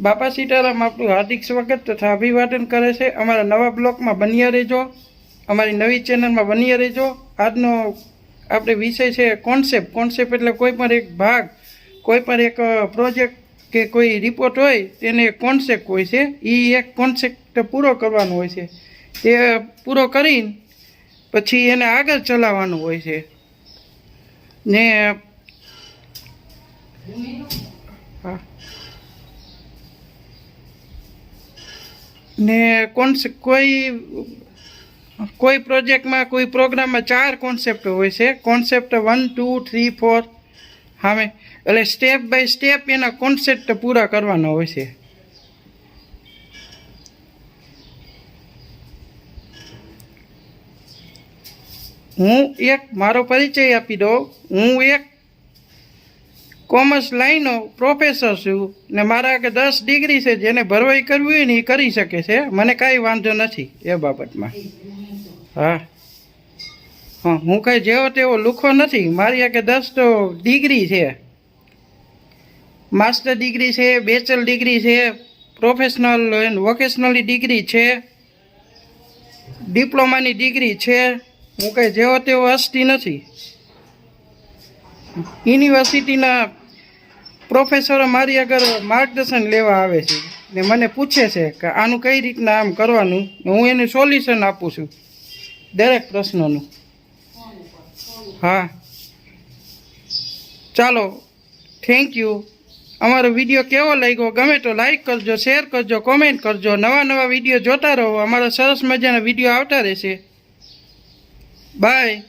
બાપા સીતારામ આપણું હાર્દિક સ્વાગત તથા અભિવાદન કરે છે. અમારા નવા બ્લોકમાં બન્યા રહેજો. અમારી નવી ચેનલમાં બન્યા રહેજો. આજનો આપણે વિષય છે કોન્સેપ્ટ કોન્સેપ્ટ એટલે કોઈ પણ એક ભાગ કોઈ પણ એક પ્રોજેક્ટ કે કોઈ રિપોર્ટ હોય તેને કોન્સેપ્ટ હોય છે. એ એક કોન્સેપ્ટ પૂરો કરવાનો હોય છે. તે પૂરો કરીને પછી એને આગળ ચલાવવાનું હોય છે. ને હા. ને કોન્સે કોઈ કોઈ પ્રોજેક્ટમાં, કોઈ પ્રોગ્રામમાં ચાર કોન્સેપ્ટ હોય છે. Concept one two three four હામે, એટલે સ્ટેપ બાય સ્ટેપ એના કોન્સેપ્ટ પૂરા કરવાના હોય છે. હું એક, મારો પરિચય આપી દઉં હું એક કોમર્સ લાઈનનો પ્રોફેસર છું ને મારા આગળ દસ ડિગ્રી છે, જેને ભરવાઈ કરવી હોય ને એ કરી શકે છે. મને કાંઈ વાંધો નથી એ બાબતમાં. હા. હા, હું કાંઈ જેવો તેવો લુખો નથી. મારી આગળ દસ તો ડિગ્રી છે. માસ્ટર ડિગ્રી છે, બેચલર ડિગ્રી છે, પ્રોફેશનલ એન્ડ વોકેશનલની ડિગ્રી છે, ડિપ્લોમાની ડિગ્રી છે. હું કાંઈ જેવો તેવો હસ્તી નથી. યુનિવર્સિટીના પ્રોફેસરો મારી આગળ માર્ગદર્શન લેવા આવે છે ને મને પૂછે છે કે આનું કઈ રીતના આમ કરવાનું હું એને સોલ્યુશન આપું છું. દરેક પ્રશ્નોનું. હા. ચાલો થેન્ક યુ અમારો વીડિયો કેવો લાગ્યો? ગમે તો લાઈક કરજો શેર કરજો કોમેન્ટ કરજો. નવા નવા વીડિયો જોતા રહો. અમારા સરસ મજાના વીડિયો આવતા રહેશે. બાય